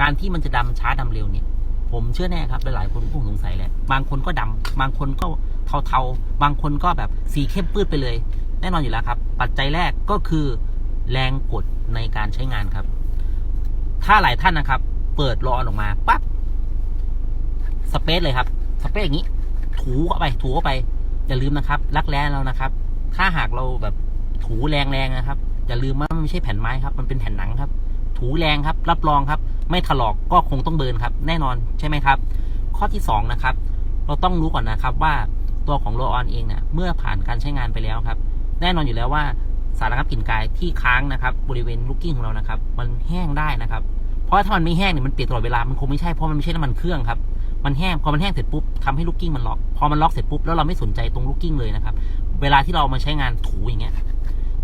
การที่มันจะดำช้าดำเร็วเนี่ย ผมเชื่อแน่ครับหลายๆคนคงสงสัยแหละบางคนก็ดำบางคนก็เทาๆ บางคนก็แบบสีเข้มปื้ดไปเลย แน่นอนอยู่แล้วครับ ปัจจัยแรกก็คือแรงกดในการใช้งานครับ ถ้าหลายท่านนะครับ เปิดรอออกมาปั๊บสเปซเลยครับสเปซอย่างนี้ ถูเข้าไป ถูเข้าไปอย่าลืมนะครับรักแร้เรานะครับ ถ้าหากเราแบบถูแรงๆนะครับอย่าลืมว่ามันไม่ใช่แผ่นไม้ครับ มันเป็นแผ่นหนังครับ ถูแรงครับ รับรองครับ ไม่ถลอกก็คงต้องเบิร์นครับ แน่นอนใช่ไหมครับ ข้อที่สองนะครับ เราต้องรู้ก่อนนะครับว่าตัวของโรออนเองเนี่ยเมื่อผ่านการใช้งานไปแล้วครับ แน่นอนอยู่แล้วว่าสารระงับกลิ่นกายที่ค้างนะครับ บริเวณลูกกิ้งของเรานะครับ มันแห้งได้นะครับ เพราะถ้ามันไม่แห้งเนี่ยมันเปียกตลอดเวลามันคงไม่ใช่เพราะมันไม่ใช่น้ำมันเครื่องครับมันแห้งพอมันแห้งเสร็จปุ๊บทำให้ลูกกิ้งมันล็อก พอมันล็อกเสร็จปุ๊บแล้วเราไม่สนใจตรงลูกกิ้งเลยนะครับ เวลาที่เรามาใช้งานถูอย่างเงี้ย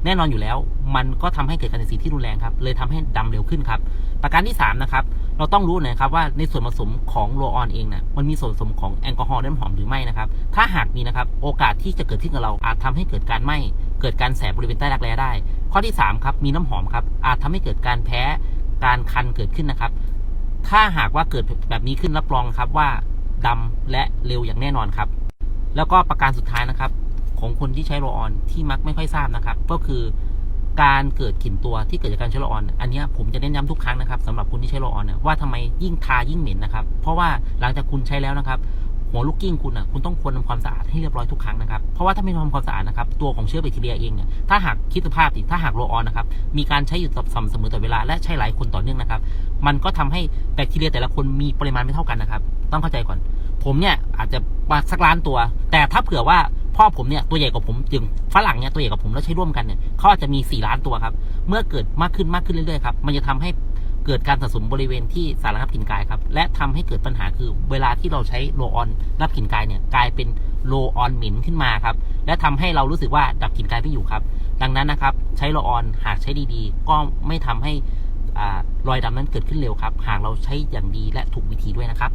แน่นอนอยู่แล้ว มันก็ทำให้เกิดการเสียสีที่รุนแรงครับ เลยทำให้ดำเร็วขึ้นครับ ประการที่ 3 นะครับ เราต้องรู้หนะครับว่าในส่วนผสมของโรออนเองนะมันมีส่วนผสมของแอลกอฮอล์น้ำหอมหรือไม่นะครับ ถ้าหากมีนะครับ โอกาสที่จะเกิดขึ้นกับเราอาจทำให้เกิดการไหม้เกิดการแสบบริเวณใต้รักแร้ได้ ข้อที่3ครับมีน้ำหอมครับอาจทำให้เกิดการแพ้การคันเกิดขึ้นนะครับ ถ้าหากว่าเกิดแบบนี้ขึ้นรับรองครับว่าดำและเร็วอย่างแน่นอนครับ แล้วก็ประการสุดท้ายนะครับ ของคนที่ใช้โรลออนที่มักไม่ค่อยทราบนะครับ ก็คือการเกิดกลิ่นตัวที่เกิดจากการใช้โรลออน อันนี้ผมจะเน้นย้ำทุกครั้งนะครับสำหรับคนที่ใช้โรลออนเนี่ยว่าทำไมยิ่งทายิ่งเหม็นนะครับ เพราะว่าหลังจากคุณใช้แล้วนะครับหัวลูกกิ้งคุณอะคุณต้องควรทำความสะอาดให้เรียบร้อยทุกครั้งนะครับ เพราะว่าถ้าไม่ทำความสะอาดนะครับตัวของเชื้อแบคทีเรียเองเนี่ยถ้าหากคิดสภาพดิถ้าหากโรลออนนะครับมีการใช้อยู่สม่ำเสมอต่อเวลาและใช้หลายคนต่อเนื่องนะครับ มันก็ทำให้แบคทีเรียแต่ละคนมีปริมาณไม่เท่ากันนะครับ ต้องเข้าใจก่อน ผมเนี่ยอาจจะมาสักล้านตัว แต่ถ้าเผื่อว่า พ่อผมเนี่ยตัวใหญ่กว่าผมอย่างฝรั่งเนี่ยตัวใหญ่กว่าผมแล้วใช้ร่วมกันเนี่ยเขาอาจจะมี 4 ล้านตัวครับ เมื่อเกิดมากขึ้นมากขึ้นเรื่อยๆครับมันจะทำให้เกิดการสะสมบริเวณที่สารระงับกลิ่นกายครับ และทำให้เกิดปัญหาคือเวลาที่เราใช้โลออนรับกลิ่นกายเนี่ยกลายเป็นโลออนหม็นขึ้นมาครับ และทำให้เรารู้สึกว่าดับกลิ่นกายไม่อยู่ครับ ดังนั้นนะครับใช้โลออนหากใช้ดีๆ ก็ไม่ทำให้อรอยดำนั้นเกิดขึ้นเร็วครับ หากเราใช้อย่างดีและถูกวิธีด้วยนะครับ